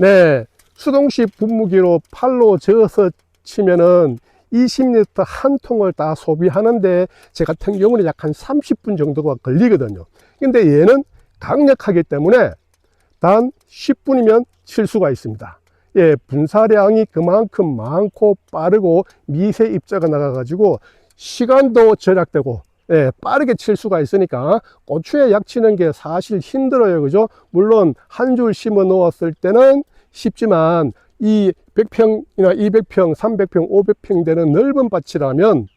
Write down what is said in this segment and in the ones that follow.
네, 수동식 분무기로 팔로 저어서 치면은 20리터 한 통을 다 소비하는데 제 같은 경우는 약 한 30분 정도가 걸리거든요. 근데 얘는 강력하기 때문에 단 10분이면 칠 수가 있습니다. 예, 분사량이 그만큼 많고 빠르고 미세 입자가 나가가지고 시간도 절약되고 예, 빠르게 칠 수가 있으니까 고추에 약 치는 게 사실 힘들어요. 그죠? 물론 한 줄 심어 놓았을 때는 쉽지만 이 100평이나 200평, 300평, 500평 되는 넓은 밭이라면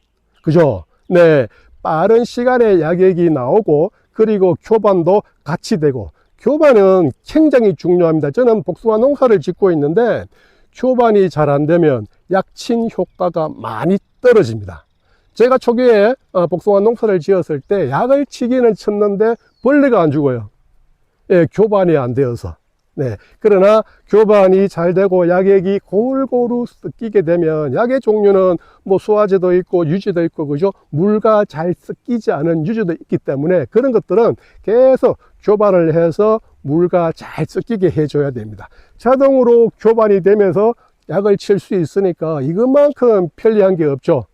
그죠? 네. 빠른 시간에 약액이 나오고 그리고 교반도 같이 되고 교반은 굉장히 중요합니다. 저는 복숭아 농사를 짓고 있는데 교반이 잘 안 되면 약친 효과가 많이 떨어집니다. 제가 초기에 어, 복숭아 농사를 지었을 때 약을 치기는 쳤는데 벌레가 안 죽어요. 예, 교반이 안 되어서. 네. 그러나 교반이 잘 되고 약액이 골고루 섞이게 되면 약의 종류는 뭐 수화제도 있고 유지도 있고 그죠? 물과 잘 섞이지 않은 유지도 있기 때문에 그런 것들은 계속 교반을 해서 물과 잘 섞이게 해줘야 됩니다. 자동으로 교반이 되면서 약을 칠 수 있으니까 이것만큼 편리한 게 없죠.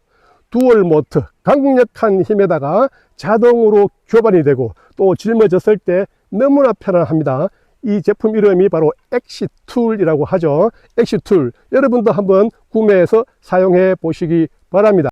두얼 모트 강력한 힘에다가 자동으로 교반이 되고 또 짊어졌을 때 너무나 편안합니다. 이 제품 이름이 바로 엑시툴이라고 하죠. 엑시툴 여러분도 한번 구매해서 사용해 보시기 바랍니다.